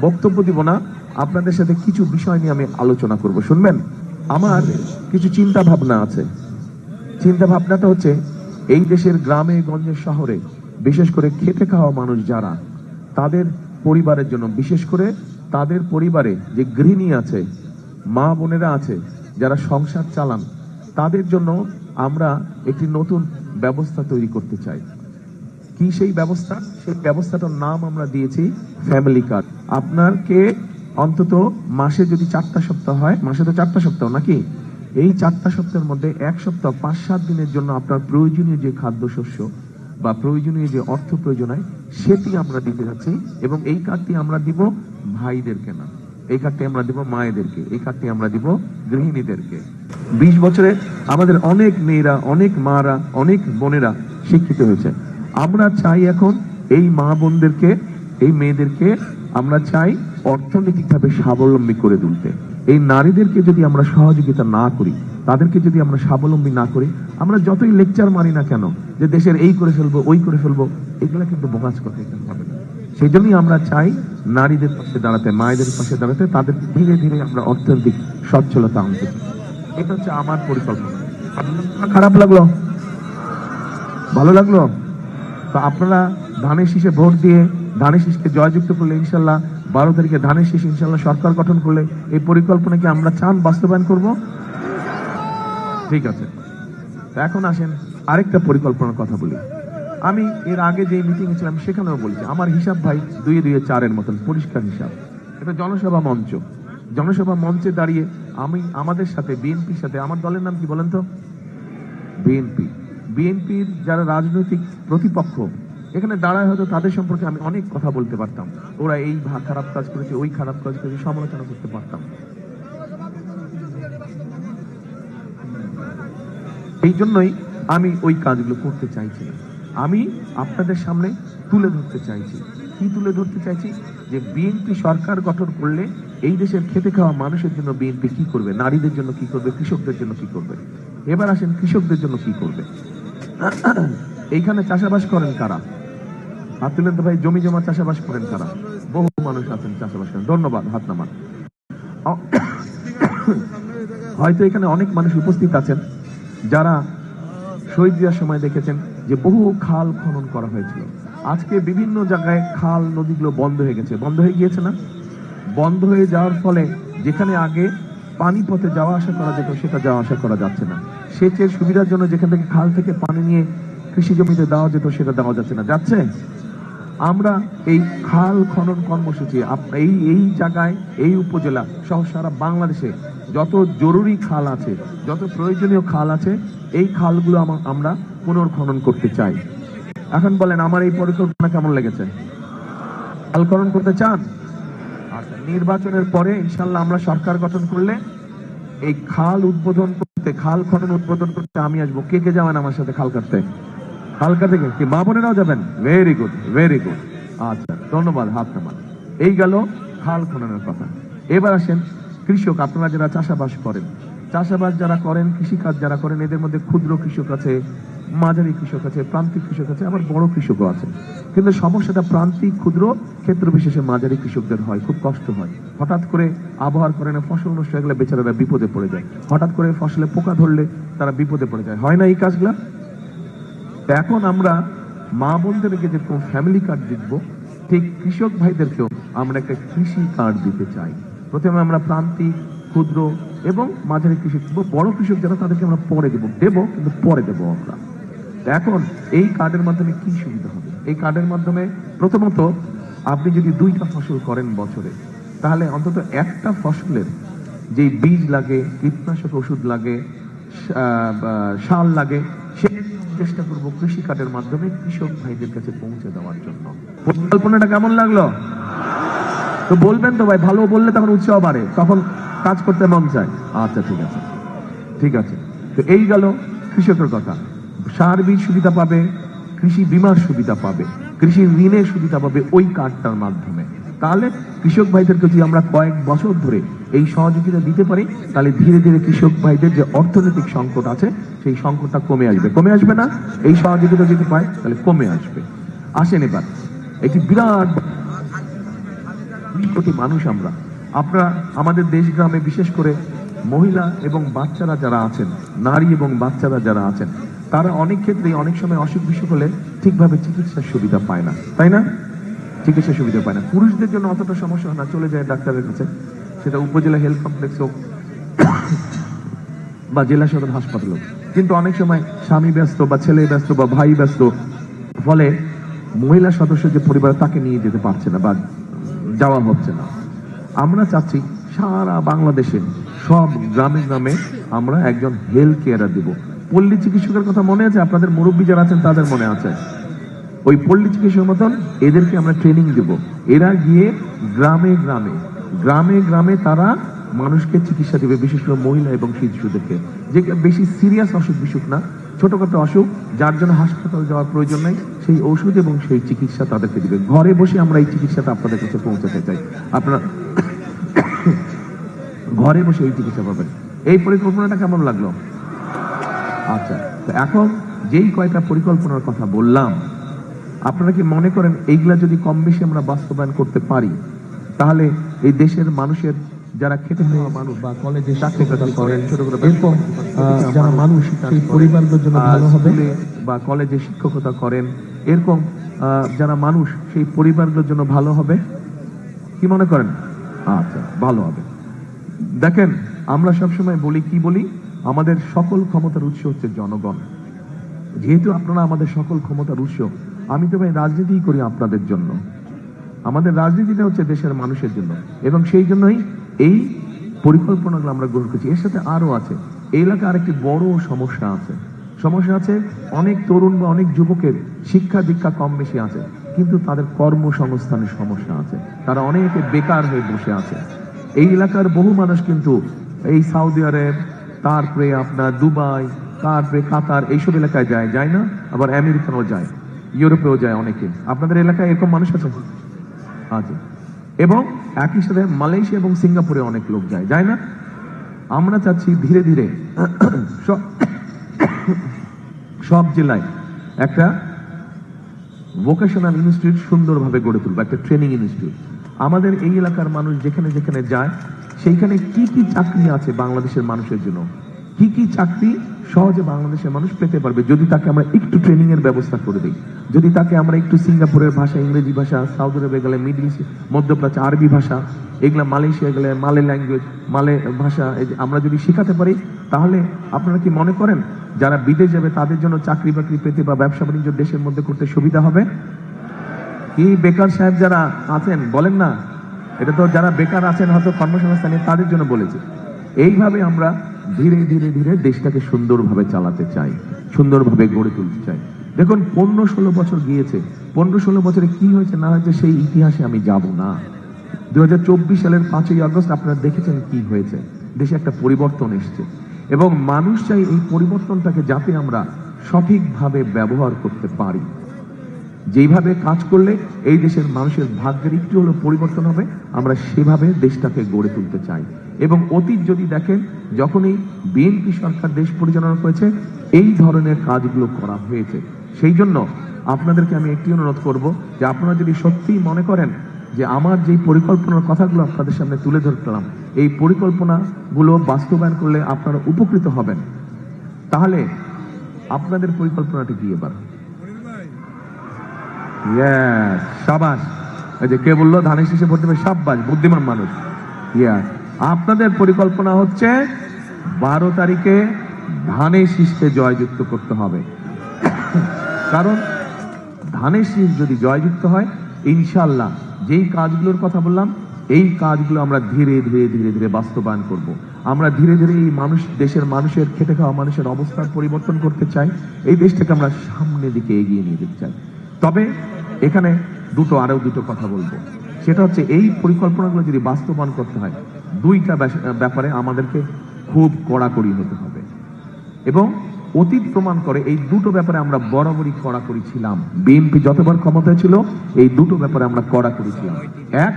বক্তব্য দিব না। আপনাদের সাথে কিছু বিষয় নিয়ে আমি আলোচনা করব। শুনবেন? আমার কিছু চিন্তা ভাবনা আছে। চিন্তা ভাবনাটা হচ্ছে, এই দেশের গ্রামে, গঞ্জে, শহরে বিশেষ করে খেতে খাওয়া মানুষ যারা, তাদের পরিবারের জন্য, বিশেষ করে তাদের পরিবারে যে গৃহিণী আছে, মা বোনেরা আছে, যারা সংসার চালান, তাদের জন্য আমরা একটি নতুন ব্যবস্থা তৈরি করতে চাই। কি সেই ব্যবস্থা, সেই ব্যবস্থাটার নাম আমরা দিয়েছি ফ্যামিলি কার্ড আপনারকে অন্তত মাসে যদি চারটা সপ্তাহ হয়, মাসে তো চারটা সপ্তাহ নাকি? এই চারটা সপ্তাহের মধ্যে এক সপ্তাহ পাঁচ সাত দিনের জন্য আপনার প্রয়োজনীয় যে খাদ্যশস্য বা প্রয়োজনীয় যে অর্থ প্রয়োজন হয় সেটি আমরা দিতে যাচ্ছি এবং এই কার্ডটি আমরা দিব ভাইদেরকে না। এই কার্ডটি আমরা দিব মায়েদেরকে, এই কার্ডটি আমরা দিব গৃহিণীদেরকে। বিশ বছরে আমাদের অনেক মেয়েরা, অনেক মারা, অনেক বোনেরা শিক্ষিত হয়েছে। আমরা চাই এখন এই মা বোনদেরকে, এই মেয়েদেরকে আমরা চাই অর্থনৈতিকভাবে স্বাবলম্বী করে তুলতে। এই নারীদেরকে যদি আমরা সহযোগিতা না করি, তাদেরকে যদি আমরা স্বাবলম্বী না করি, আমরা যতই লেকচার মানি না কেন, যে দেশের এই করে ফেলব, ওই করে ফেলব, এগুলো কিন্তু বোকাজ কথা হবে না। সেই জন্যই আমরা চাই নারীদের পাশে দাঁড়াতে, মায়েদের পাশে দাঁড়াতে, তাদের ধীরে ধীরে আমরা অর্থনৈতিক সচ্ছলতা আনতে। এটা হচ্ছে আমার পরিকল্পনা। খারাপ লাগল? ভালো লাগল? তো আপনারা ধানের শীষে ভোট দিয়ে ধানের শীষকে জয়যুক্ত করলে ইনশাল্লাহ বারো তারিখে ধানের শীষ ইনশাল্লাহ সরকার গঠন করলে এই পরিকল্পনা কি আমরা চান, বাস্তবায়ন করব? ঠিক আছে। এখন আসেন, আরেকটা পরিকল্পনার কথা বলি। আমি এর আগে যে মিটিং ছিলাম সেখানেও বলছি, আমার হিসাব ভাই দুই দুই চারের মতন, পরিষ্কার হিসাব। এটা জনসভা মঞ্চ। জনসভা মঞ্চে দাঁড়িয়ে আমি আমাদের সাথে, বিএনপির সাথে, আমার দলের নাম কি বলেন তো? বিএনপি। বিএনপির যারা রাজনৈতিক প্রতিপক্ষ, এখানে দাঁড়ায় হয়তো তাদের সম্পর্কে আমি অনেক কথা বলতে পারতাম। ওরা এই খারাপ কাজ করেছে, ওই খারাপ কাজ করেছে, সমালোচনা করতে পারতাম। এই জন্যই আমি ওই কাজগুলো করতে চাইছি আমি আপনাদের সামনে তুলে ধরতে চাইছি। কি তুলে ধরতে চাইছি? যে বিএনপি সরকার গঠন করলে এই দেশের খেতে খাওয়া মানুষের জন্য বিএনপি কি করবে? নারীদের জন্য কি করবে? কৃষকদের জন্য কি করবে? এবার আসেন কৃষকদের জন্য কি করবে? এইখানে চাষাবাস করেন কারা? হাত তুলেন তো ভাই, জমি জমা চাষাবাস করেন কারা? বহু মানুষ আছেন চাষাবাস করেন। ধন্যবাদ, হাত নামান। হয়তো এখানে অনেক মানুষ উপস্থিত আছেন যারা শহীদ জিয়ার সময় দেখেছেন যে বহু খাল খনন করা হয়েছিল। আজকে বিভিন্ন জায়গায় খাল নদীগুলো বন্ধ হয়ে গেছে। বন্ধ হয়ে গিয়েছে না? বন্ধ হয়ে যাওয়ার ফলে যেখানে আগে পানি পথে যাওয়া আসা করা যেত, সেটা যাওয়া আসা করা যাচ্ছে না। সেচের সুবিধার জন্য যেখান থেকে খাল থেকে পানি নিয়ে কৃষি জমিতে দেওয়া যেত, সেটা দেওয়া যাচ্ছে না। যাচ্ছে? আমরা এই খাল খনন কর্মসূচি এই এই জায়গায়, এই উপজেলা সহ সারা বাংলাদেশে যত জরুরি খাল আছে, যত প্রয়োজনীয় খাল আছে, এই খালগুলো আমা- আমরা পুনর্খনন করতে চাই। এখন বলেন, আমার এই পরিকল্পনা কেমন লেগেছে? খাল খনন করতে চান? আচ্ছা নির্বাচনের পরে ইনশাল্লাহ আমরা সরকার গঠন করলে এই খাল উদ্বোধন করতে খাল খনন উদ্বোধন করতে আমি আসব। কে কে যাবেন আমার সাথে খাল কাটতে? খাল কাটতে কে? মা বোনেরাও যাবেন? ভেরি গুড ভেরি গুড আচ্ছা ধন্যবাদ, হাত নামান। এই গেল খাল খননের কথা। এবার আসেন কৃষক, আপনারা যারা চাষাবাস করেন চাষাবাস যারা করেন, কৃষিকাজ যারা করেন, এদের মধ্যে ক্ষুদ্র কৃষক আছে, মাঝারি কৃষক আছে, প্রান্তিক কৃষক আছে, আবার বড় কৃষকও আছে। কিন্তু সমস্যাটা প্রান্তিক, ক্ষুদ্র ক্ষেত্র বিশেষে মাঝারি কৃষকদের হয়, খুব কষ্ট হয়। হঠাৎ করে আবহাওয়ার কারণে ফসল নষ্ট হয়ে গেলে বেচারারা বিপদে পড়ে যায়। হঠাৎ করে ফসলে পোকা ধরলে তারা বিপদে পড়ে যায়। হয় না এই কাজগুলা? এখন আমরা মা বোনদেরকে যেরকম ফ্যামিলি কার্ড দিব ঠিক কৃষক ভাইদেরকেও আমরা একটা কৃষি কার্ড দিতে চাই। প্রথমে আমরা প্রান্তিক, ক্ষুদ্র এবং মাঝারি কৃষক দিব বড় কৃষক যারা, তাদেরকে আমরা পরে দেবো। দেব, কিন্তু পরে দেবো আমরা। এখন এই কার্ডের মাধ্যমে কি সুবিধা হবে? এই কার্ডের মাধ্যমে প্রথমত আপনি যদি দুইটা ফসল করেন বছরে, তাহলে অন্তত একটা ফসলের যে বীজ লাগে, কীটনাশক ওষুধ লাগে সার লাগে, সে চেষ্টা করব কৃষি কার্ডের মাধ্যমে কৃষক ভাইদের কাছে পৌঁছে দেওয়ার জন্য। পরিকল্পনাটা কেমন লাগল? তো বলবেন তো ভাই, ভালো বললে তখন উৎসাহ বাড়ে। তখন কাজ করতে মন চায়। আচ্ছা ঠিক আছে। ঠিক আছে। তো এই গেল কৃষকের কথা। সার বীজ সুবিধা পাবে, কৃষি বিমার সুবিধা পাবে, কৃষি ঋণের সুবিধা পাবে ওই কার্ডটার মাধ্যমে। তাহলে কৃষক ভাইদেরকে যদি আমরা কয়েক বছর ধরে এই সহযোগিতা দিতে পারি, তাহলে ধীরে ধীরে কৃষক ভাইদের যে অর্থনৈতিক সংকট আছে, সেই সংকটটা কমে আসবে। কমে আসবে না? এই সহযোগিতা যদি পায়, তাহলে কমে আসবে। আসেন এবার। একটি বিরাট কোটি মানুষ আমরা আপনারা আমাদের দেশ গ্রামে বিশেষ করে মহিলা এবং বাচ্চারা যারা আছেন, নারী এবং বাচ্চারা যারা আছেন, তারা অনেক ক্ষেত্রেই অনেক সময় অসুখ বিসুখ হলে ঠিকভাবে চিকিৎসার সুবিধা পায় না। তাই না? চিকিৎসার সুবিধা পায় না। পুরুষদের জন্য অতটা সমস্যা না, চলে যায় ডাক্তারের কাছে। সেটা উপজেলা হেলথ কমপ্লেক্স হোক বা জেলা সদর হাসপাতাল হোক। কিন্তু অনেক সময় স্বামী ব্যস্ত বা ছেলে ব্যস্ত বা ভাই ব্যস্ত, ফলে মহিলা সদস্য যে পরিবার তাকে নিয়ে যেতে পারছে না বা যাওয়া হচ্ছে না। আমরা চাচ্ছি সারা বাংলাদেশে, সব গ্রামে গ্রামে আমরা একজন হেলথ কেয়ারার দিব। পল্লী চিকিৎসকের কথা মনে আছে? আপনাদের মুরব্বী যারা আছেন, তাদের মনে আছে। ওই পল্লী চিকিৎসক মতন এদেরকে আমরা ট্রেনিং দেব। এরা গিয়ে গ্রামে গ্রামে গ্রামে গ্রামে তারা মানুষকে চিকিৎসা দেবে, বিশেষ করে মহিলা এবং শিশুদেরকে। যে বেশি সিরিয়াস অসুখ বিসুখ না ছোটখাটো অসুখ, যার জন্য হাসপাতাল যাওয়ার প্রয়োজন নেই, সেই ওষুধ এবং সেই চিকিৎসা তাদেরকে দিবে ঘরে বসে আমরা এই চিকিৎসাটা আপনাদের কাছে পৌঁছাতে চাই। আপনারা ঘরে বসে এই চিকিৎসা পাবেন। এই পরিকল্পনাটা কেমন লাগল? আচ্ছা তো এখন যেই কয়টা পরিকল্পনার কথা বললাম, আপনারা কি মনে করেন এইগুলা যদি কম বেশি আমরা বাস্তবায়ন করতে পারি, তাহলে এই দেশের মানুষের যারা খেতে খাওয়া মানুষ বা কলেজে চাকরি বাকরি করেন এরকম যারা মানুষ সেই পরিবারগুলোর জন্য ভালো হবে। বা কলেজে শিক্ষকতা করেন এরকম যারা মানুষ সেই পরিবারগুলোর জন্য ভালো হবে। কি মনে করেন? আচ্ছা ভালো হবে। দেখেন আমরা সবসময় বলি কি বলি? আমাদের সকল ক্ষমতার উৎস হচ্ছে জনগণ। যেহেতু আপনারা আমাদের সকল ক্ষমতার উৎস আমি তো ভাই রাজনীতিই করি আপনাদের জন্য। আমাদের রাজনীতিটা হচ্ছে দেশের মানুষের জন্য এবং সেই জন্যই এই পরিকল্পনাগুলো আমরা গ্রহণ করছি। এর সাথে আরও আছে। এই এলাকায় আরেকটি বড় সমস্যা আছে। সমস্যা আছে, অনেক তরুণ বা অনেক যুবকের শিক্ষা দীক্ষা কম বেশি আছে, কিন্তু তাদের কর্মসংস্থানের সমস্যা আছে। তারা অনেকে বেকার হয়ে বসে আছে। এই এলাকার বহু মানুষ কিন্তু এই সাউদি আরব, তারপরে আপনার দুবাই, তারপরে কাতার এইসব এলাকায় যায় যায় না, আবার আমেরিকানও যায়, ইউরোপেও যায় অনেকে। আপনাদের এলাকায় এরকম মানুষ আছে? আছে। এবং একই সাথে মালয়েশিয়া এবং সিঙ্গাপুরে অনেক লোক যায় যায় না? আমরা চাচ্ছি ধীরে ধীরে সব জেলায় একটা ভোকেশনাল ইনস্টিটিউট সুন্দরভাবে গড়ে তুলবো, একটা ট্রেনিং ইনস্টিটিউট আমাদের এই এলাকার মানুষ যেখানে যেখানে যায়, সেইখানে কি কি চাকরি আছে বাংলাদেশের মানুষের জন্য? কি কি চাকরি সহজে বাংলাদেশের মানুষ পেতে পারবে যদি তাকে আমরা একটু ট্রেনিং এর ব্যবস্থা করে দিই? যদি তাকে আমরা একটু সিঙ্গাপুরের ভাষা, ইংরেজি ভাষা সাউথ আরবে গেলে মিডল ইস্ট মধ্যপ্রাচ্য আরবি ভাষা, এগুলা মালয়েশিয়া গেলে মালে ল্যাঙ্গুয়েজ মালে ভাষা আমরা যদি শেখাতে পারি, তাহলে আপনারা কি মনে করেন যারা বিদেশ যাবে তাদের জন্য চাকরি বাকরি পেতে বা ব্যবসা বাণিজ্য দেশের মধ্যে করতে সুবিধা হবে? কি বেকার সাহেব যারা আছেন, বলেন না? এটা তো যারা বেকার আছেন হয়তো কর্মসংস্থানে তাদের জন্য বলেছে। এইভাবে আমরা ধীরে ধীরে ধীরে দেশটাকে সুন্দরভাবে চালাতে চাই, সুন্দরভাবে গড়ে তুলতে চাই। দেখুন, পনেরো ষোলো বছর গিয়েছে। পনেরো ষোলো বছরে কি হয়েছে না হয়েছে সেই ইতিহাসে আমি যাব না। দু হাজার চব্বিশ সালের পাঁচই আগস্ট আপনারা দেখেছেন কি হয়েছে। দেশে একটা পরিবর্তন এসছে। এবং মানুষ চাই এই পরিবর্তনটাকে যাতে আমরা সঠিকভাবে ব্যবহার করতে পারি। যেইভাবে কাজ করলে এই দেশের মানুষের ভাগ্যের একটু হলো পরিবর্তন হবে, আমরা সেভাবে দেশটাকে গড়ে তুলতে চাই। এবং অতীত যদি দেখেন, যখনই বিএনপি সরকার দেশ পরিচালনা করেছে, এই ধরনের কাজগুলো করা হয়েছে। সেই জন্য আপনাদেরকে আমি একটি অনুরোধ করব যে আপনারা যদি সত্যিই মনে করেন যে আমার যে পরিকল্পনার কথাগুলো আপনাদের সামনে তুলে ধরলাম, এই পরিকল্পনাগুলো বাস্তবায়ন করলে আপনারা উপকৃত হবেন। তাহলে আপনাদের পরিকল্পনাটি কি এবার? Yes, সাবাস। যে কে বলল? ধানের বুদ্ধিমান মানুষ। ইয়াস আপনাদের পরিকল্পনা হচ্ছে বারো তারিখে ধানের শীষকে জয়যুক্ত করতে হবে। কারণ ধানের শীষ যদি জয়যুক্ত হয় ইনশাল্লাহ যেই কাজগুলোর কথা বললাম এই কাজগুলো আমরা ধীরে ধীরে ধীরে ধীরে বাস্তবায়ন করব। আমরা ধীরে ধীরে এই মানুষ দেশের মানুষের খেটে খাওয়া মানুষের অবস্থার পরিবর্তন করতে চাই। এই দেশটাকে আমরা সামনের দিকে এগিয়ে নিয়ে যেতে চাই। তবে এখানে দুটো, আরও দুটো কথা বলব। সেটা হচ্ছে, এই পরিকল্পনাগুলো যদি বাস্তবায়ন করতে হয়, দুইটা ব্যাপারে আমাদেরকে খুব কড়াকড়ি হতে হবে। এবং অতীত প্রমাণ করে এই দুটো ব্যাপারে আমরা বরাবরই কড়াকড়ি ছিলাম। বিএনপি যতবার ক্ষমতায় ছিল, এই দুটো ব্যাপারে আমরা কড়াকড়ি ছিলাম। এক,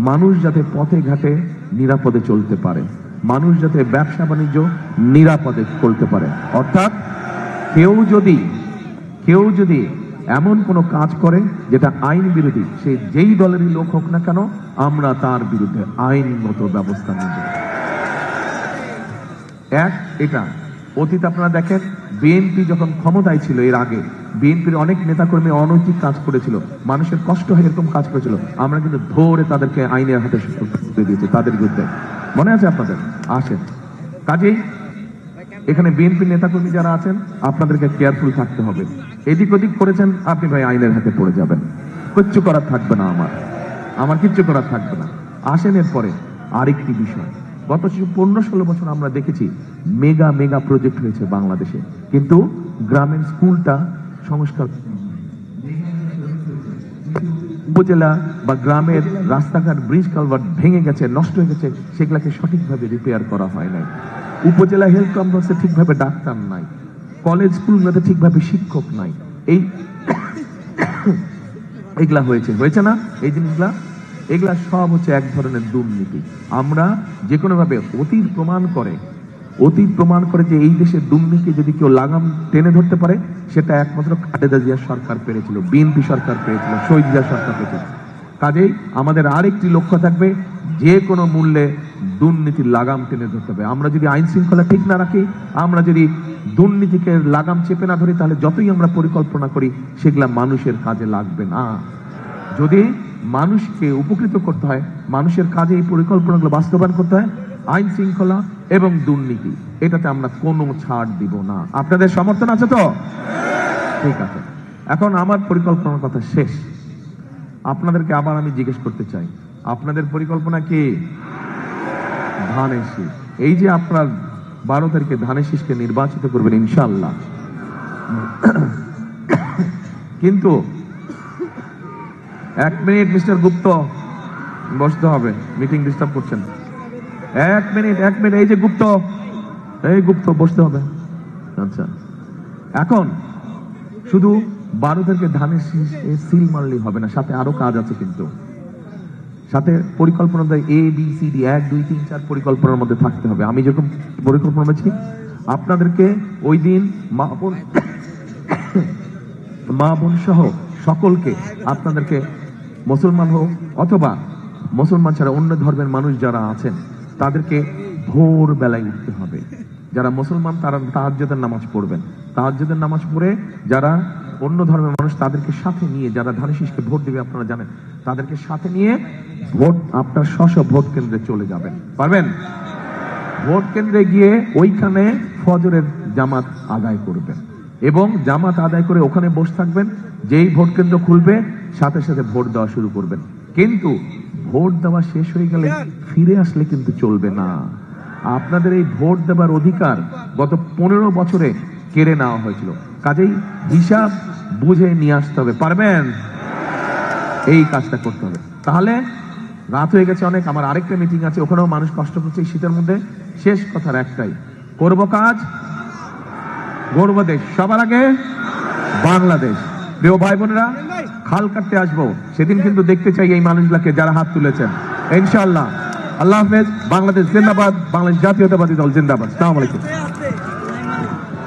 মানুষ যাতে পথে ঘাটে নিরাপদে চলতে পারে। মানুষ যাতে ব্যবসা বাণিজ্য নিরাপদে চলতে পারে। অর্থাৎ কেউ যদি কেউ যদি এমন কোনো কাজ করে যেটা আইন বিরোধী, সে যেই দলেরই লোক হোক না কেন, আমরা তার বিরুদ্ধে আইনগত ব্যবস্থা নেব। এক, এটা, অতীত আপনারা দেখেন বিএনপি যখন ক্ষমতায় ছিল এর আগে বিএনপির অনেক নেতাকর্মী অনৈতিক কাজ করেছিল, মানুষের কষ্ট হয়ে এরকম কাজ করেছিল, আমরা কিন্তু ধরে তাদেরকে আইনের হাতে দিয়েছি, তাদের বিরুদ্ধে। মনে আছে আপনাদের? আসেন। কাজেই এখানে বিএনপি নেতাকর্মী যারা আছেন, আপনাদেরকে কেয়ারফুল থাকতে হবে। এদিক ওদিক করেছেন, আপনি ভাই আইনের হাতে পড়ে যাবেন। কিচ্ছু করার থাকবে না আমার। আমার কিচ্ছু করার থাকবে না। আসেন এরপরে আরেকটি বিষয়। গত পনেরো ষোলো বছর আমরা দেখেছি, মেগা মেগা প্রজেক্ট হয়েছে বাংলাদেশে। কিন্তু গ্রামের স্কুলটা সংস্কার উপজেলা বা গ্রামের রাস্তাঘাট ব্রিজ কালভার্ট ভেঙে গেছে, নষ্ট হয়ে গেছে, সেগুলাকে সঠিকভাবে রিপেয়ার করা হয় নাই। উপজেলা হেলথ কমপ্লেক্সে ঠিকভাবে ডাক্তার নাই কলেজ স্কুলগুলোতে ঠিকভাবে শিক্ষক নাই। এই এগুলা হয়েছে হয়েছে না? এই জিনিসগুলা? এগুলা সব হচ্ছে এক ধরনের দুর্নীতি। আমরা যে কোনো ভাবে অতীত প্রমাণ করে, অতীত প্রমাণ করে যে এই দেশের দুর্নীতি যদি কেউ লাগাম টেনে ধরতে পারে, সেটা একমাত্র খালেদা জিয়া সরকার পেরেছিল, বিএনপি সরকার পেরেছিল, শহীদ জিয়া সরকার পেরেছিল। কাজেই আমাদের আরেকটি লক্ষ্য থাকবে, যে কোনো মূল্যে দুর্নীতির লাগাম টেনে ধরতে হবে। আমরা যদি আইন শৃঙ্খলা ঠিক না রাখি, আমরা যদি দুর্নীতিকে লাগাম চেপে না ধরি, তাহলে যতই আমরা পরিকল্পনা করি, সেগুলা মানুষের কাজে লাগবে না। যদি মানুষকে উপকৃত করতে হয়, মানুষের কাজে এই পরিকল্পনাগুলো বাস্তবায়ন করতে হয়, আইন শৃঙ্খলা এবং দুর্নীতি, এটাতে আমরা কোনো ছাড় দিব না। আপনাদের সমর্থন আছে তো? ঠিক আছে। এখন আমার পরিকল্পনার কথা শেষ। আপনাদেরকে আবার আমি জিজ্ঞেস করতে চাই, আপনাদের পরিকল্পনা কি? ধানের শীষ। এই যে আপনার বারো তারিখে ধানের শীষকে নির্বাচিত করবেন ইনশাল্লাহ কিন্তু এক মিনিট, মিস্টার গুপ্ত, বসতে হবে, মিটিং ডিস্টার্ব করছেন। এক মিনিট এক মিনিট, এই যে গুপ্ত, এই গুপ্ত, বসতে হবে। আচ্ছা। এখন শুধু বারো তারিখে ধানের সিল মারলেই হবে না। সাথে আরও কাজ আছে কিন্তু। সাথে পরিকল্পনা দেয় এ বি সি ডি এক, দুই, তিন, চার পরিকল্পনার মধ্যে থাকতে হবে। আমি যেরকম পরিকল্পনা বলছি আপনাদেরকে ওই দিন মা বোন মা বোন সহ সকলকে আপনাদেরকে মুসলমান হোক অথবা মুসলমান ছাড়া অন্য ধর্মের মানুষ যারা আছেন, তাদেরকে ভোর বেলায় উঠতে হবে। যারা মুসলমান, তারা তাহাজ্জুদের নামাজ পড়বেন। তাহাজ্জুদের নামাজ পড়ে যারা অন্য ধর্মের মানুষ তাদেরকে সাথে নিয়ে, যারা ধানেশিসকে ভোট দেবে আপনারা জানেন, তাদেরকে সাথে নিয়ে ভোট, আপনার স্ব ভোট কেন্দ্রে চলে যাবেন। পারবেন? ভোট কেন্দ্রে গিয়ে ওইখানে ফজরের জামাত আদায় করবেন। এবং জামাত আদায় করে ওখানে বসে থাকবেন, যেই ভোট কেন্দ্র খুলবে, সাথে সাথে ভোট দেওয়া শুরু করবেন। কিন্তু ভোট দেওয়া শেষ হয়ে গেলে ফিরে আসলে কিন্তু চলবে না। আপনাদের এই ভোট দেওয়ার অধিকার গত পনেরো বছরে কেড়ে নেওয়া হয়েছিল। কাজেই হিসাব বুঝে নিয়ে আসতে হবে, পারবেন? এই কাজটা করতে হবে। তাহলে রাত হয়ে গেছে অনেক, আমার আরেকটা মিটিং আছে, ওখানেও মানুষ কষ্ট করছে শীতের মধ্যে। শেষ কথার একটাই, করব কাজ গর্ব দেশ। সবার আগে বাংলাদেশ। প্রিয় ভাই বোনেরা, খাল কাটতে আসব। সেদিন কিন্তু দেখতে চাই এই মানুষগুলাকে যারা হাত তুলেছেন। ইনশাআল্লাহ। আল্লাহ হাফেজ, বাংলাদেশ জিন্দাবাদ, বাংলাদেশ জাতীয়তাবাদী দল জিন্দাবাদ। সালাম আলাইকুম।